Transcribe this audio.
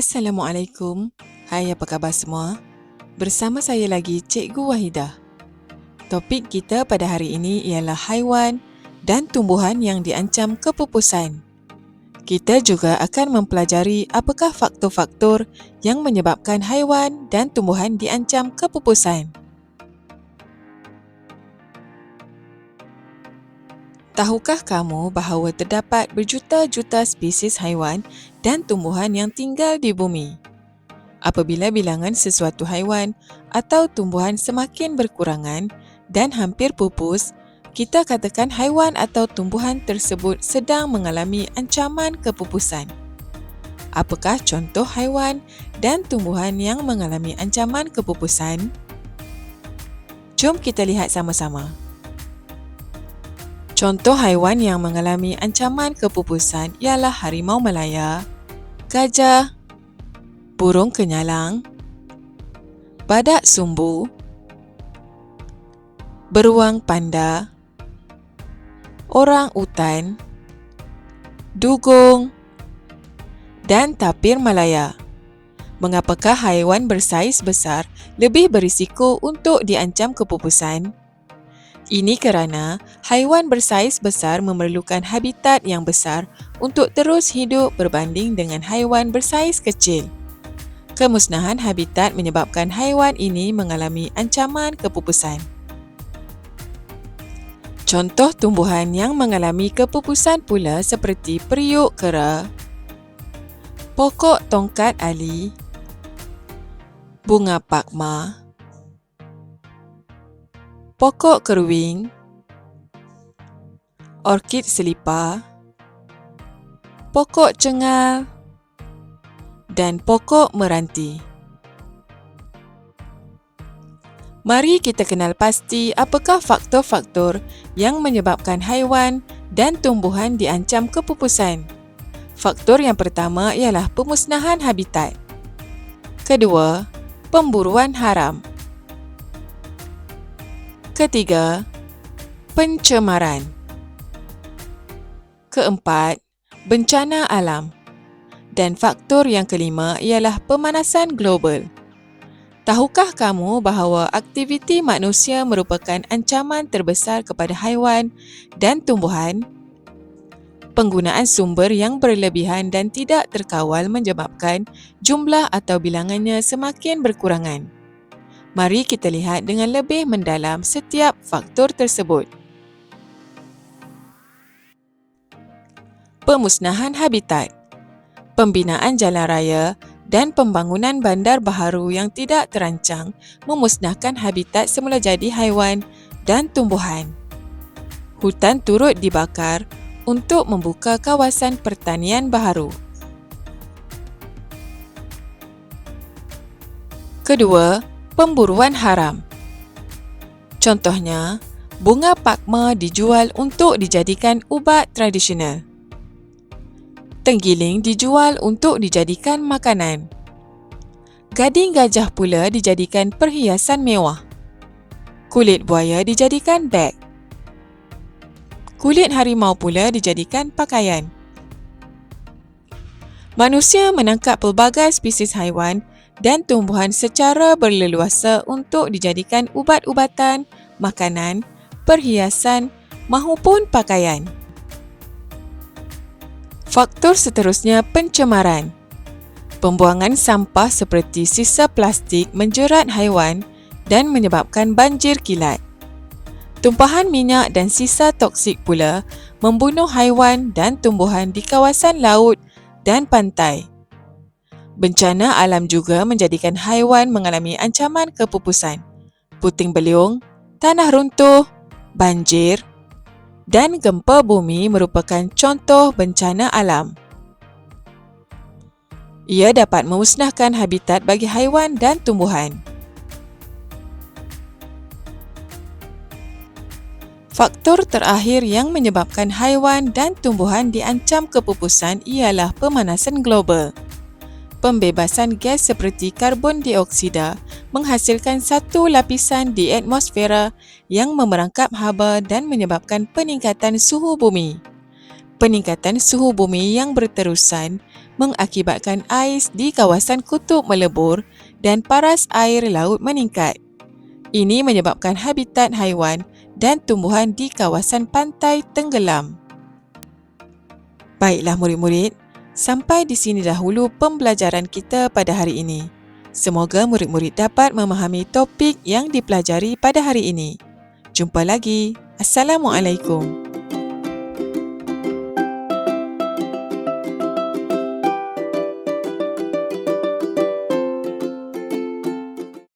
Assalamualaikum. Hai, apa khabar semua? Bersama saya lagi Cikgu Wahidah. Topik kita pada hari ini ialah haiwan dan tumbuhan yang diancam kepupusan. Kita juga akan mempelajari apakah faktor-faktor yang menyebabkan haiwan dan tumbuhan diancam kepupusan. Tahukah kamu bahawa terdapat berjuta-juta spesies haiwan dan tumbuhan yang tinggal di bumi? Apabila bilangan sesuatu haiwan atau tumbuhan semakin berkurangan dan hampir pupus, kita katakan haiwan atau tumbuhan tersebut sedang mengalami ancaman kepupusan. Apakah contoh haiwan dan tumbuhan yang mengalami ancaman kepupusan? Jom kita lihat sama-sama. Contoh haiwan yang mengalami ancaman kepupusan ialah harimau Malaya, gajah, burung kenyalang, badak sumbu, beruang panda, orang utan, dugong dan tapir Malaya. Mengapakah haiwan bersaiz besar lebih berisiko untuk diancam kepupusan? Ini kerana haiwan bersaiz besar memerlukan habitat yang besar untuk terus hidup berbanding dengan haiwan bersaiz kecil. Kemusnahan habitat menyebabkan haiwan ini mengalami ancaman kepupusan. Contoh tumbuhan yang mengalami kepupusan pula seperti periuk kera, pokok tongkat ali, bunga pakma, pokok keruing, orkid selipar, pokok cengal dan pokok meranti. Mari kita kenal pasti apakah faktor-faktor yang menyebabkan haiwan dan tumbuhan diancam kepupusan. Faktor yang pertama ialah pemusnahan habitat. Kedua, pemburuan haram. Ketiga, pencemaran. Keempat, bencana alam. Dan faktor yang kelima ialah pemanasan global. Tahukah kamu bahawa aktiviti manusia merupakan ancaman terbesar kepada haiwan dan tumbuhan? Penggunaan sumber yang berlebihan dan tidak terkawal menyebabkan jumlah atau bilangannya semakin berkurangan. Mari kita lihat dengan lebih mendalam setiap faktor tersebut. Pemusnahan habitat Pembinaan jalan raya dan pembangunan bandar baharu yang tidak terancang memusnahkan habitat semula jadi haiwan dan tumbuhan. Hutan turut dibakar untuk membuka kawasan pertanian baharu. Kedua, pemburuan haram. Contohnya, bunga pakma dijual untuk dijadikan ubat tradisional. Tenggiling dijual untuk dijadikan makanan. Gading gajah pula dijadikan perhiasan mewah. Kulit buaya dijadikan beg. Kulit harimau pula dijadikan pakaian. Manusia menangkap pelbagai spesies haiwan dan tumbuhan secara berleluasa untuk dijadikan ubat-ubatan, makanan, perhiasan mahupun pakaian. Faktor seterusnya pencemaran. Pembuangan sampah seperti sisa plastik menjerat haiwan dan menyebabkan banjir kilat. Tumpahan minyak dan sisa toksik pula membunuh haiwan dan tumbuhan di kawasan laut dan pantai. Bencana alam juga menjadikan haiwan mengalami ancaman kepupusan. Puting beliung, tanah runtuh, banjir dan gempa bumi merupakan contoh bencana alam. Ia dapat memusnahkan habitat bagi haiwan dan tumbuhan. Faktor terakhir yang menyebabkan haiwan dan tumbuhan diancam kepupusan ialah pemanasan global pembebasan gas seperti karbon dioksida menghasilkan satu lapisan di atmosfera yang memerangkap haba dan menyebabkan peningkatan suhu bumi. Peningkatan suhu bumi yang berterusan mengakibatkan ais di kawasan kutub melebur dan paras air laut meningkat. Ini menyebabkan habitat haiwan dan tumbuhan di kawasan pantai tenggelam. Baiklah murid-murid, sampai di sini dahulu pembelajaran kita pada hari ini. Semoga murid-murid dapat memahami topik yang dipelajari pada hari ini. Jumpa lagi. Assalamualaikum.